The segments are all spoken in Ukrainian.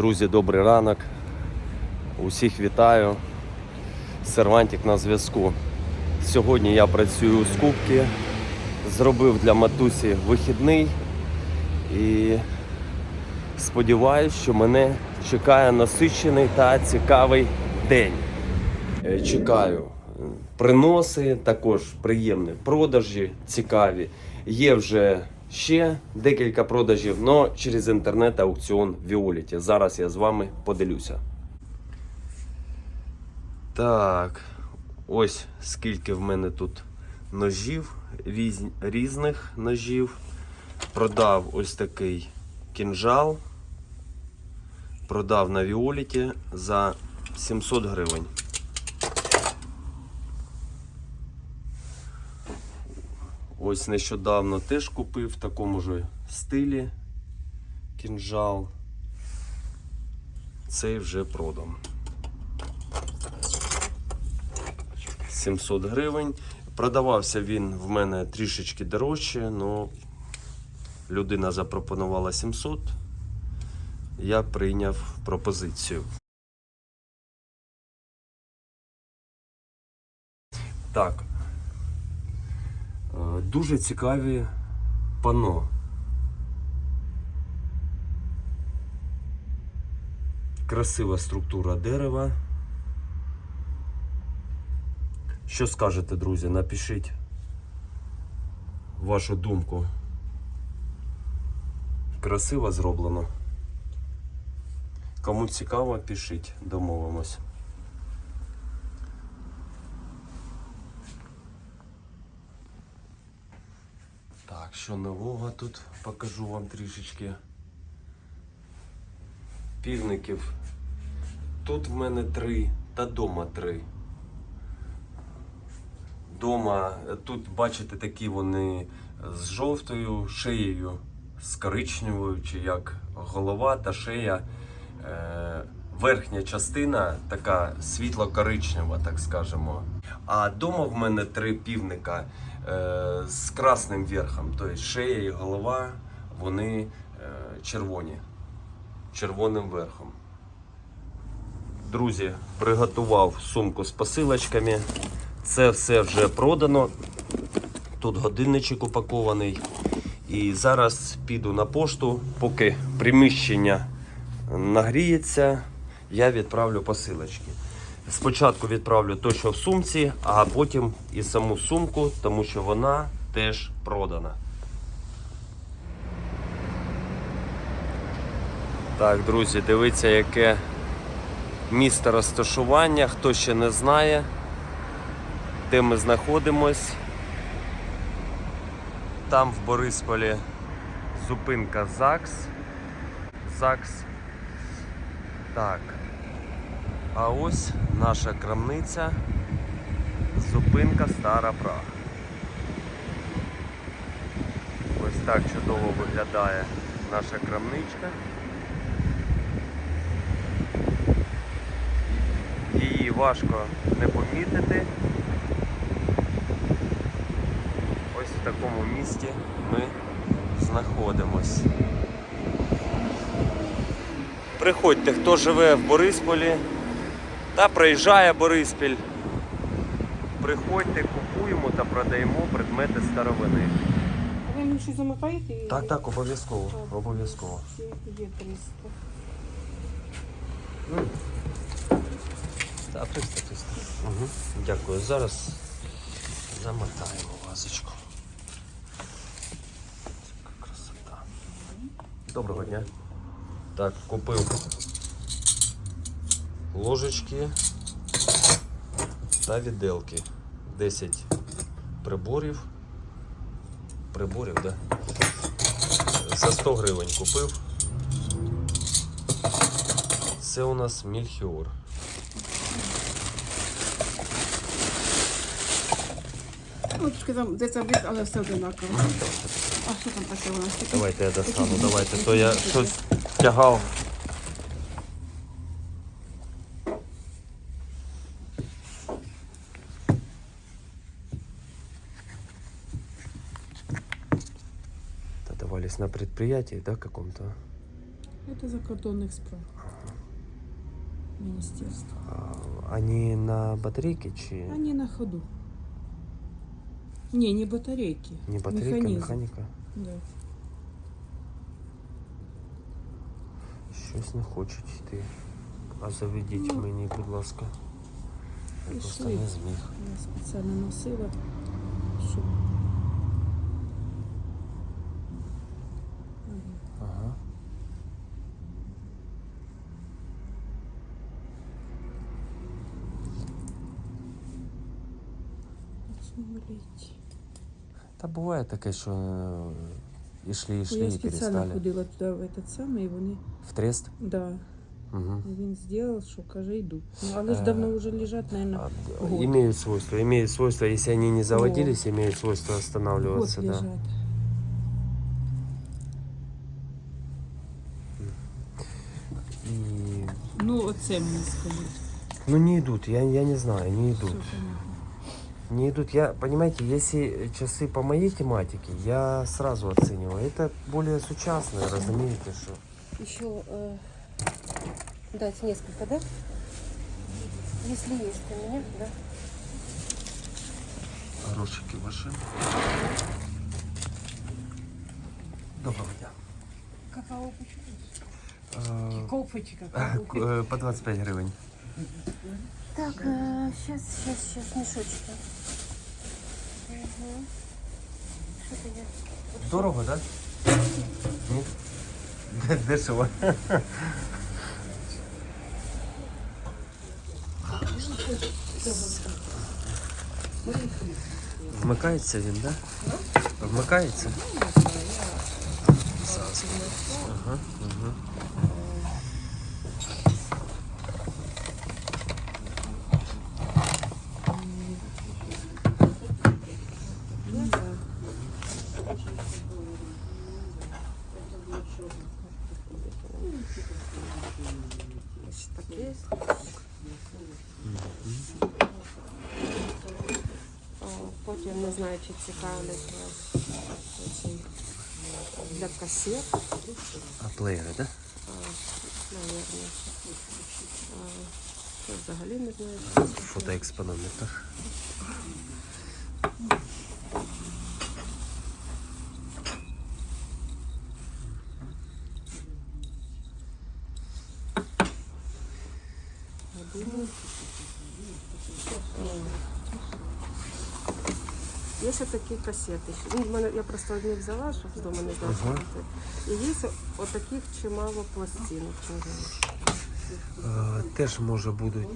Друзі, добрий ранок. Усіх вітаю. Сервантик на зв'язку. Сьогодні я працюю у скупки. Зробив для матусі вихідний і сподіваюся, що мене чекає насичений та цікавий день. Е, Чекаю приноси, також приємні продажі, цікаві. Є вже ще декілька продажів, але через інтернет-аукціон Віоліті. Зараз я з вами поділюся. Так, ось скільки в мене тут ножів, різ, різних ножів. Продав ось такий кінжал. Продав на Віоліті за 700 гривень. Ось нещодавно теж купив в такому ж стилі кінжал. Цей вже продам. 700 гривень. Продавався він в мене трішечки дорожче, але людина запропонувала 700. Я прийняв пропозицію. Так. Дуже цікаві пано. Красива структура дерева. Що скажете, друзі? Напишіть вашу думку. Красиво зроблено. Кому цікаво, пишіть, домовимось. Так, що нового тут покажу вам трішечки. Півників. Тут в мене три, та дома три. Дома е, тут, бачите, такі вони з жовтою шиєю, з коричневою, чи як голова та шия. Е, верхня частина така світло-коричнева, так скажемо. А дома в мене три півника з красним верхом. Тобто шия і голова, вони е, червоні, червоним верхом. Друзі, приготував сумку з посилочками. Це все вже продано. Тут годинничок упакований. І зараз піду на пошту, поки приміщення нагріється, я відправлю посилочки. Спочатку відправлю те, що в сумці, а потім і саму сумку, тому що вона теж продана. Так, друзі, дивіться, яке місце розташування. Хто ще не знає, де ми знаходимось. Там в Борисполі зупинка ЗАГС. ЗАГС. Так. А ось наша крамниця. Зупинка Стара Прага. Ось так чудово виглядає наша крамничка. Її важко не помітити. Ось в такому місті ми знаходимось. Приходьте, хто живе в Борисполі та приїжджає Бориспіль. Приходьте, купуємо та продаємо предмети старовини. Ви мені щось замикаєте? і- Так, так, обов'язково. Обов'язково. Є 300. Так, 300, 300. Угу. Дякую. Зараз замотаємо вазочку. Яка красота. Доброго дня. Так, купив ложечки та віделки. 10 приборів. Приборів, так? Да? За 100 гривень купив. Це у нас мільхіор. Ну, трошки там де це від, але все одинаково. А що там таке у нас? Давайте я достану, давайте. То я щось тягав. Та давались на предприятии, да, каком-то? Це закордонних справ. министерства. А, Они на батарейке чи Они на ходу. Не, не батарейки. не батарейка, Механизм. механіка? Да. Щось не хочуть йти. А заведіть Ну, мені, будь ласка. Я просто пішли. не зміг. Я специально носила, щоб... Должны были идти. Та буває таке, що е, ішли, ішли Ну, Я і спеціально перестали. ходила туди в этот самий, і вони, В трест? да, Угу. він зробив, що каже, йду. Ну, але ж Е, давно вже лежать, наверное, год. Имеют свойство, имеют свойство, если они не заводились, имеют свойство год останавливаться, да. лежать. И... Ну, оце мені скажіть. Ну не идут, я, я не знаю, не Все идут. понятно. Не идут. Я, понимаете, если часы по моей тематике, я сразу оцениваю. Это более сучасное, разумеете, что. Еще э, дать несколько, да? Если есть у меня, да. Горошики ваши. Доброго дня. Какао почему? Е, Кофочка. к- е, По 25 гривень. Так, сейчас, сейчас, сейчас, мешочки. Угу. Что-то я... Дорого, так? Да? Ні? Дешево. Вмикається він, так? Да? Вмикається? Ага, ага. Так есть. О, Потім не знаю, чи цікавлять вас для касет, А плеєри, так? Да? наверное. Це взагалі не знаю. Фотоекспонометр. Годинник. Є ще такі касети. Ну, в мене, я просто одні взяла, щоб з дому не знати. Ага. І є отаких чимало пластинок. Е, Теж може будуть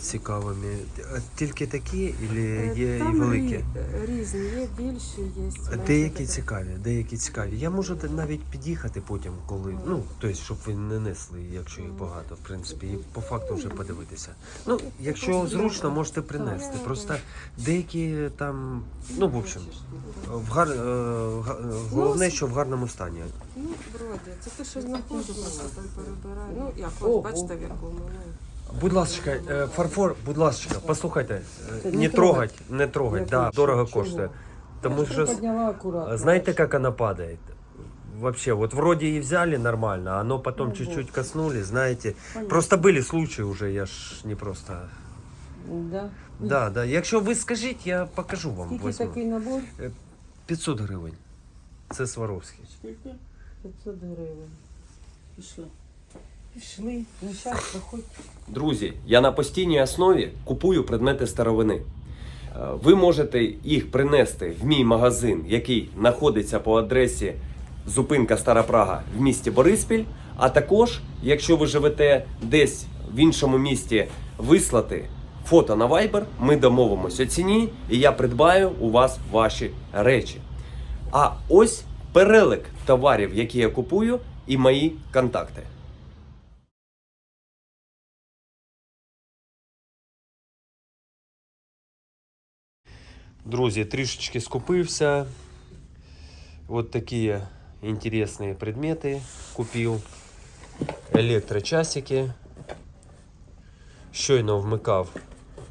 цікавими. Е, Тільки такі, або Е, є і великі? різні, є більші, є. Деякі цікаві, деякі цікаві. Я можу навіть під'їхати потім, коли. Ну, тобто, щоб ви не несли, якщо їх багато, в принципі, і по факту вже подивитися. Ну, якщо зручно, можете принести. Просто деякі там, ну, в общем, в гар... га- е, головне, що в гарному стані. Ну, вроді. Це те, що знаходжу, просто там перебираю. Ну, як, от, бачите. Ну, Будь ласка, е, фарфор, будь ласка, послухайте, е, не трогать, не трогать, да, дорого коштує. Тому що подняла аккуратно. знаете, как она падает? Вообще, вот вроде и взяли нормально, а оно потом чуть-чуть коснули, знаете. Просто были случаи уже, я ж не просто. Да. Да, да. Якщо ви скажіть, я покажу вам. Скільки Возьму. такий набор? 500 гривень. Це Сваровський. Скільки? 500 гривень. Пішли. Пішли. Ну, зараз. Друзі, я на постійній основі купую предмети старовини. Е, Ви можете їх принести в мій магазин, який знаходиться по адресі зупинка Стара Прага в місті Бориспіль. А також, якщо ви живете десь в іншому місті, вислати фото на Viber, ми домовимося ціні, і я придбаю у вас ваші речі. А ось перелик товарів, які я купую, і мої контакти. Друзі, трішечки скупився. Вот такие интересные предметы купив. Електрочасики. Щойно вмикав,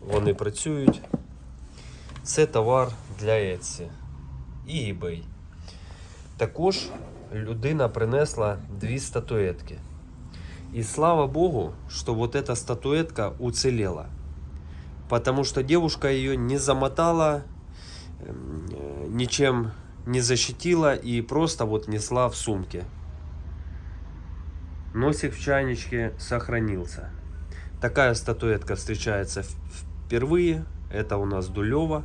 вони працюють. Це товар для Etsy і eBay. Також людина принесла дві статуетки. И слава богу, что вот эта статуэтка уцелела. Потому что девушка ее не замотала, эм, э, ничем не защитила и просто вот несла в сумке. Носик в чайничке сохранился. Такая статуэтка встречается впервые. Это у нас Дулева.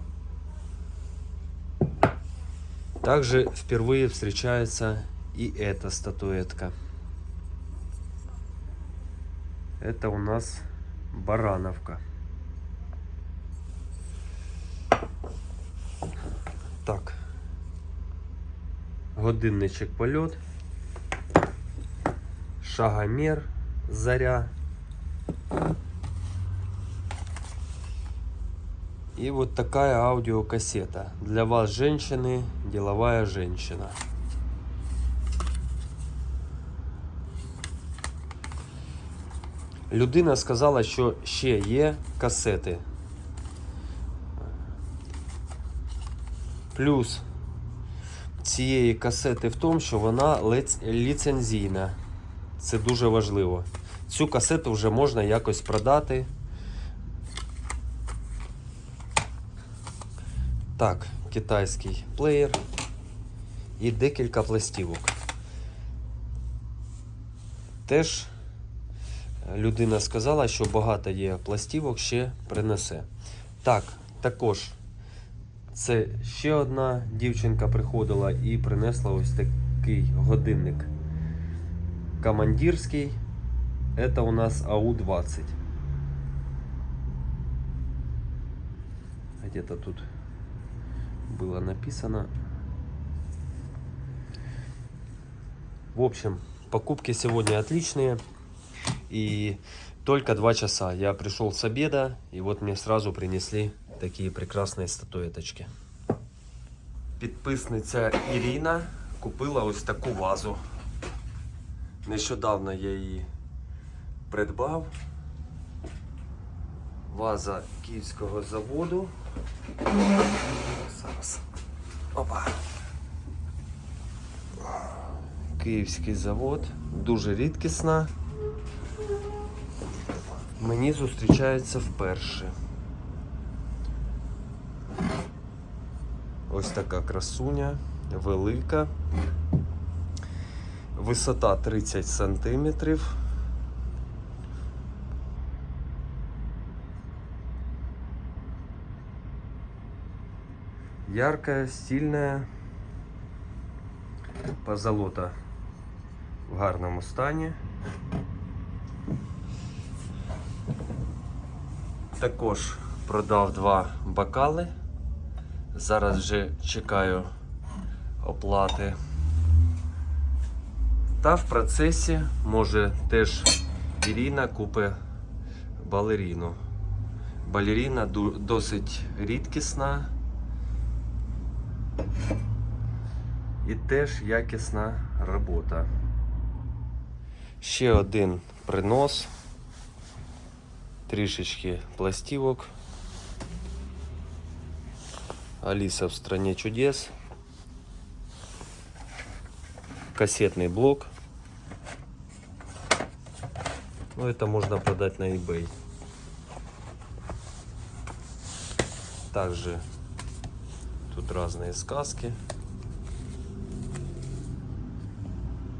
Также впервые встречается и эта статуэтка. Это у нас Барановка. Так. Годинничок польот. Шагомер. Заря. И вот такая аудиокассета. Для вас, женщины, деловая женщина. Людина сказала, що ще є касети. Плюс цієї касети в тому, що вона ліцензійна. Це дуже важливо. Цю касету вже можна якось продати. Так, китайський плеєр і декілька пластівок. Теж людина сказала, що багато є пластівок, ще принесе. Так, також це ще одна дівчинка приходила і принесла ось такий годинник. Командирський. Это у нас АУ-20. Где-то тут было написано. В общем, покупки сегодня отличные. И только два часа я пришел с обеда, и вот мне сразу принесли такие прекрасные статуэточки. Підписниця Ірина купила ось таку вазу. Нещодавно я її придбав. Ваза київського заводу. Зараз. Опа. Київський завод. Дуже рідкісна. Мені зустрічається вперше. Ось така красуня, велика. Висота 30 сантиметрів. Яркая, стильная. Позолота в гарному стані. Також продав два бокали. Зараз вже чекаю оплати. Та в процесі може теж Ірина купить балеріну. Балеріна досить рідкісна і теж якісна робота. Ще один принос. Трішечки пластівок. Алиса в стране чудес. Кассетный блок. Ну, это можно продать на eBay. Также тут разные сказки.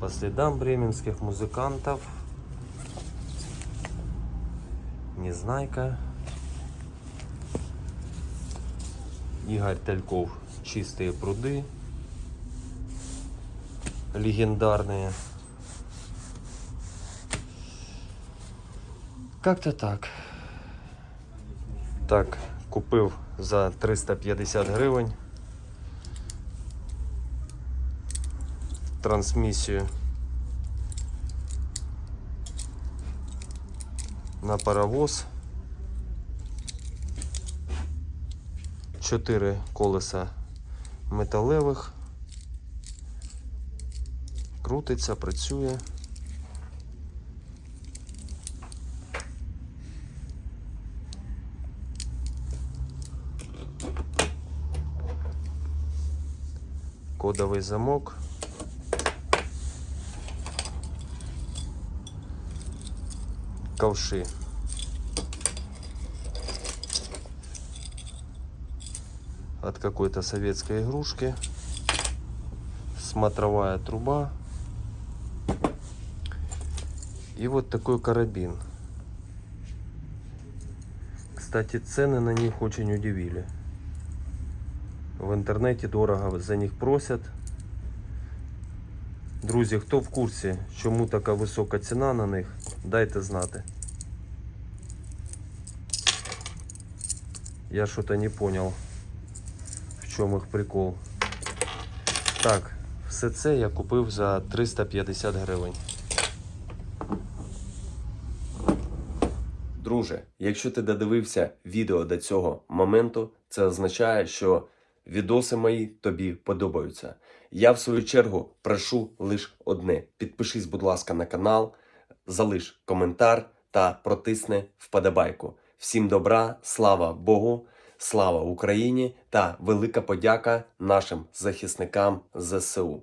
По следам бременских музыкантов. Незнайка. Игорь Тальков «Чистые пруды». Легендарные. Как-то так. Так, купив за 350 гривень. Трансмісію на паровоз. Чотири колеса металевих. Крутиться, працює. Кодовий замок. ковши. От какой-то советской игрушки. Смотровая труба. И вот такой карабин. Кстати, цены на них очень удивили. В інтернеті дорого за них просять. Друзі, хто в курсі, чому така висока ціна на них, дайте знати. Я що-то не понял, В чому їх прикол. Так, все це я купив за 350 гривень. Друже, якщо ти додивився відео до цього моменту, це означає, що відоси мої тобі подобаються. Я в свою чергу прошу лише одне: підпишись, будь ласка, на канал, залиш коментар та протисни вподобайку. Всім добра, слава Богу, слава Україні та велика подяка нашим захисникам ЗСУ.